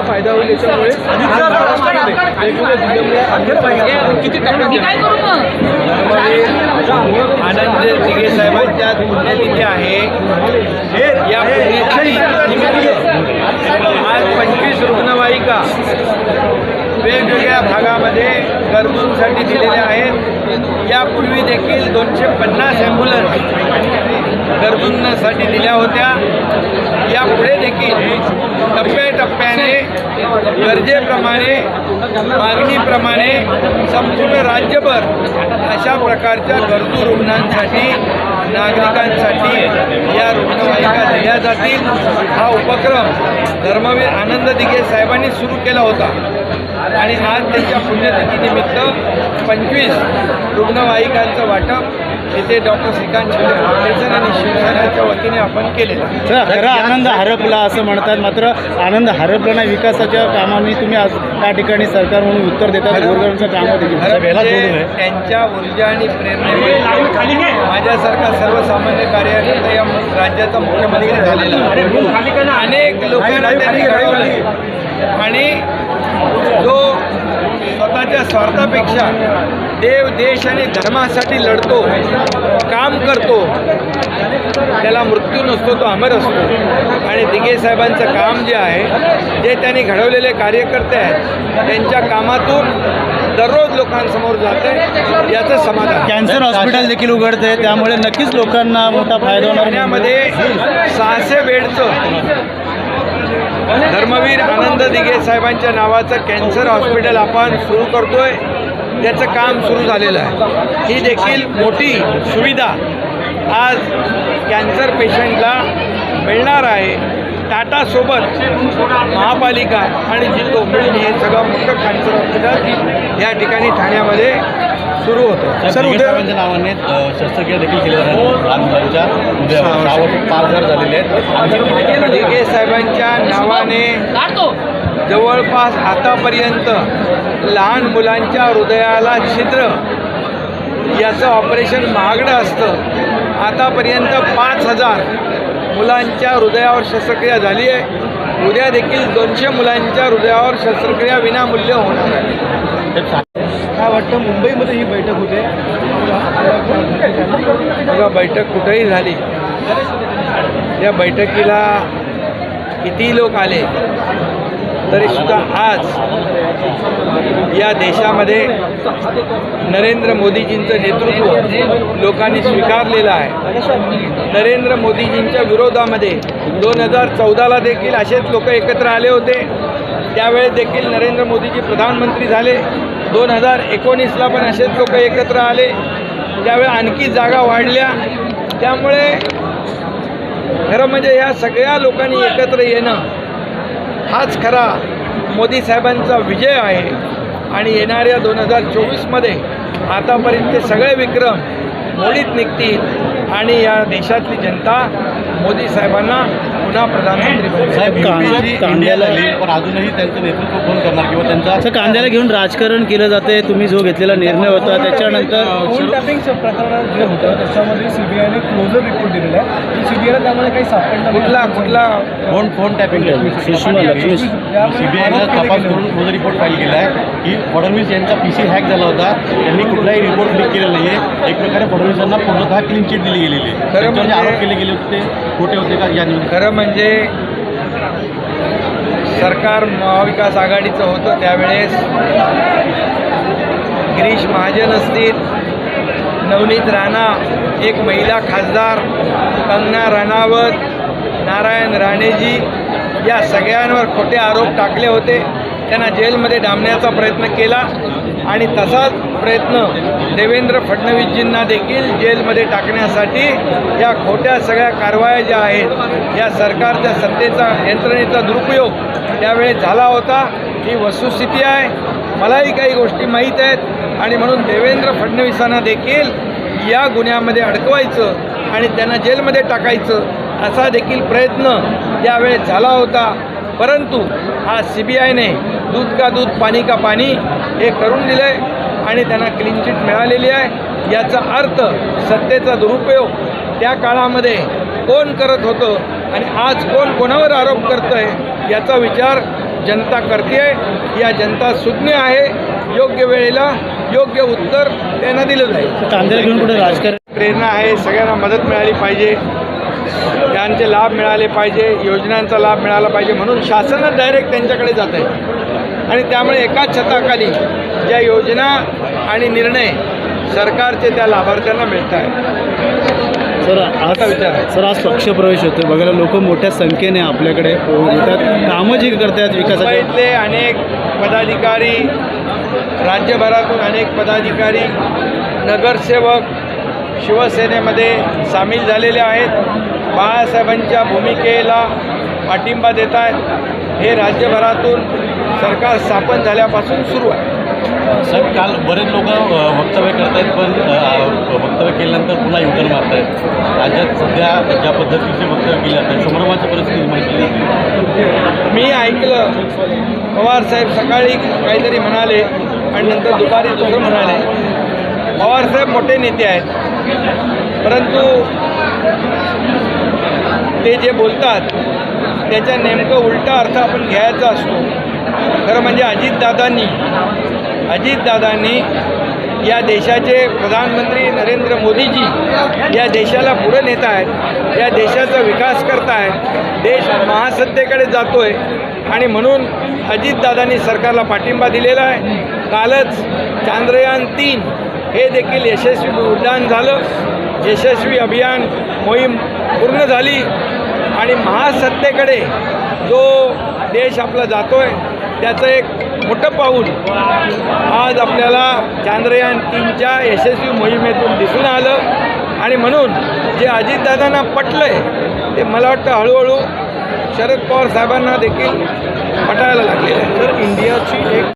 फायदा होईल याच्यामुळे किती मी काय करू मग? आनंद दिघे साहेबांच्या पुण्यतिथी आहे या आज पंचवीस रुग्णवाहिका वेगवेगळ्या भागामध्ये गरजूंसाठी दिलेल्या आहेत. यापूर्वी देखील दोनशे पन्नास ॲम्ब्युलन्स गरजूंसाठी दिल्या होत्या. यापुढे देखील टप्प्याटप्प्याने गरजेप्रमाणे मागणीप्रमाणे संपूर्ण राज्यभर अशा प्रकारच्या गरजू रुग्णांसाठी नागरिकांसाठी या रुग्णवाहिका दिल्या जातील. हा उपक्रम धर्मवीर आनंद दिघे साहेबांनी सुरू केला होता. आणि आज त्यांच्या पुण्यतिथीनिमित्त पंचवीस रुग्णवाहिकांचं वाटप येथे डॉक्टर श्रीकांत शिंदे फाउंडेशन आणि शिवसेनेच्या वतीने आपण केलेलं आहे. खरा खरा आनंद हरपला असं म्हणतात. मात्र आनंद हरपला नाही विकासाच्या कामांनी तुम्ही आज त्या ठिकाणी सरकार म्हणून उत्तर देतात. गोरगरिबांचं कामं खरं म्हणजे. त्यांच्या ऊर्जा आणि प्रेरणेमुळे माझ्यासारखा सर्वसामान्य कार्यकर्ता या राज्याचा मुख्यमंत्री झालेला आहे. अनेक लोकांना त्यांनी घडवलं आणि जो स्वतःच्या स्वार्थापेक्षा देव देश आणि धर्मासाठी लढतो काम करतो त्याला मृत्यू नसतो तो अमर असतो. आणि दिघे साहेबांचं काम जे आहे जे त्यांनी घडवलेले कार्यकर्ते आहेत त्यांच्या कामातून दररोज लोकांसमोर जाते याचं समाधान. कॅन्सर हॉस्पिटल देखील उघडते त्यामुळे नक्कीच लोकांना मोठा फायदा होणार. ठाण्यामध्ये सहाशे बेडचं धर्मवीर आनंद दिघे साहेबांच्या नावाचं कॅन्सर हॉस्पिटल आपण सुरू करतोय. त्याचं काम सुरू झालेलं आहे. ही देखील मोठी सुविधा आज कॅन्सर पेशंटला मिळणार आहे. टाटासोबत महापालिका आणि जिल्हो मिळून हे सगळं मोठं कॅन्सर हॉस्पिटल या ठिकाणी ठाण्यामध्ये सुरू होतं. सर उद्या नावाने शस्त्रक्रिया देखील केल्या जातात पाच हजार झालेले आहेत. साहेबांच्या नावाने जवळपास आतापर्यंत लहान मुलांच्या हृदयाला छिद्र याचं ऑपरेशन महागडं असतं. आतापर्यंत पाच हजार मुलांच्या हृदयावर शस्त्रक्रिया झाली आहे. उद्या देखील दोनशे मुलांच्या हृदयावर शस्त्रक्रिया विनामूल्य होणार आहे. काय वाटतं मुंबईमध्ये ही बैठक होते? बघा बैठक कुठेही झाली. या बैठकीला किती लोक आले? तरी सुद्धा आज या देशामध्ये नरेंद्र मोदीजींचं नेतृत्व लोकांनी स्वीकारलेलं आहे. नरेंद्र मोदीजींच्या विरोधामध्ये दोन हजार चौदाला देखील असेच लोक एकत्र आले होते. त्यावेळेस देखील नरेंद्र मोदीजी प्रधानमंत्री झाले. दोन हजार एकोणीसला पण असेच लोक एकत्र आले. त्यावेळी आणखी जागा वाढल्या. त्यामुळे खरं म्हणजे या सगळ्या लोकांनी एकत्र येणं हाच खरा मोदी साहेबांचा विजय आहे. आणि येणाऱ्या दोन हजार चोवीसमध्ये आतापर्यंत सगळे विक्रम मोडीत निघतील. आणि या देशातली जनता मोदी साहेबांना पुन्हा प्रधानमंत्री. साहेब कांद्याला कांद्याला पण अजूनही त्यांचं नेतृत्व कोण करणार किंवा त्यांचा असं कांद्याला घेऊन राजकारण केलं जाते तुम्ही जो घेतलेला निर्णय होता त्याच्यानंतर फोन टॅपिंगचं प्रकरण जे होतं त्याच्यामध्ये सीबीआयने क्लोजर रिपोर्ट दिलेला आहे. सीबीआयला त्यामध्ये काही सापडलं नाही. कुठला कुठला phone phone tapping Sushma Lakshmi केले तपास. करून क्लोजर रिपोर्ट फाईल केला आहे की फडणवीस यांचा पी सी हॅक झाला होता. त्यांनी कुठलाही रिपोर्ट लीक केलेला नाही आहे एक प्रकारे फडणवीसांना पूर्णतः क्लीन चिट दिली गेलेली आहे. म्हणजे- आरोप केले गेले होते. ते खोटे होते का? या खरं म्हणजे सरकार महाविकास आघाडीचं होतं त्यावेळेस. गिरीश महाजन असतील नवनीत राणा एक महिला खासदार कंगना राणावत नारायण राणेजी या सगळ्यांवर खोटे आरोप टाकले होते. त्यांना जेलमध्ये डांबण्याचा प्रयत्न केला. आणि तसाच प्रयत्न देवेंद्र फडणवीसजींना देखील जेलमध्ये टाकण्यासाठी या खोट्या सगळ्या कारवाया ज्या आहेत या सरकारच्या सत्तेचा यंत्रणेचा दुरुपयोग त्यावेळेस झाला होता. ही वस्तुस्थिती आहे. मलाही काही गोष्टी माहीत आहेत आणि म्हणून देवेंद्र फडणवीसांना देखील या गुन्ह्यामध्ये अडकवायचं आणि त्यांना जेलमध्ये टाकायचं असा देखील प्रयत्न त्यावेळेस झाला होता. परंतु आज सी बी आयने दूध का दूध पाणी का पाणी हे करून दिलं आहे आणि त्यांना क्लीन चिट मिळालेली आहे. याचा अर्थ सत्तेचा दुरुपयोग त्या काळामध्ये कोण करत होतं आणि आज कोण कोणावर आरोप करतोय याचा विचार जनता करते या जनता सुज्ञ आहे. योग्य वेळेला योग्य उत्तर त्यांना दिलं जाईल. कांद्याला घेऊन कुठे राजकारण? प्रेरणा आहे. सगळ्यांना मदत मिळाली पाहिजे. त्यांचे लाभ मिळाले पाहिजे. योजनांचा लाभ मिळाला पाहिजे. म्हणून शासनच डायरेक्ट त्यांच्याकडे जात आहे आणि त्यामुळे एकाच छताखाली ज्या योजना आणि निर्णय सरकारचे त्या लाभार्थ्यांना मिळत आहे सर असा विचार. सर आज पक्षप्रवेश होतो बघायला लोक मोठ्या संख्येने आपल्याकडे येतात. कामं जी करतात विकासाच्या मुंबईतले अनेक पदाधिकारी राज्यभरातून अनेक पदाधिकारी नगरसेवक शिवसेनेमध्ये सामील झालेले आहेत. बाळासाहेबांच्या भूमिकेला पाठिंबा देत आहेत. हे राज्यभरातून सरकार स्थापन झाल्यापासून सुरू आहे. साहेब काल बरेच लोक वक्तव्य करतायत पण अ, वक्तव्य केल्यानंतर पुन्हा युटर्न मारत आहेत राज्यात सध्या ज्या पद्धतीचे वक्तव्य केले जातात संभ्रमाची परिस्थिती जाते मी ऐकलं पवारसाहेब सकाळी काहीतरी म्हणाले आणि नंतर दुपारी दुसरं म्हणाले. पवारसाहेब मोठे नेते आहेत. परंतु ते जे बोलतात त्याच्या नेमकं उलटा अर्थ आपण घ्यायचा असतो. खरं म्हणजे अजितदादांनी अजितदादांनी या देशाचे प्रधानमंत्री नरेंद्र मोदीजी या देशाला पुढे नेत आहेत या देशाचा विकास करत आहेत देश महासत्तेकडे जातो आहे आणि म्हणून अजितदादांनी सरकारला पाठिंबा दिलेला आहे. कालच चांद्रयान तीन हे देखील यशस्वी उड्डाण झालं. यशस्वी अभियान मोहीम पूर्ण झाली. आणि महासत्तेकडे जो देश आपला जातो आहे त्याचं एक मोठं पाऊल आज आपल्याला चांद्रयान तीनच्या यशस्वी मोहिमेतून दिसून आलं. आणि म्हणून जे अजितदादांना पटलं आहे ते मला वाटतं हळूहळू शरद पवार साहेबांना देखील पटायला लागलेलं आहे.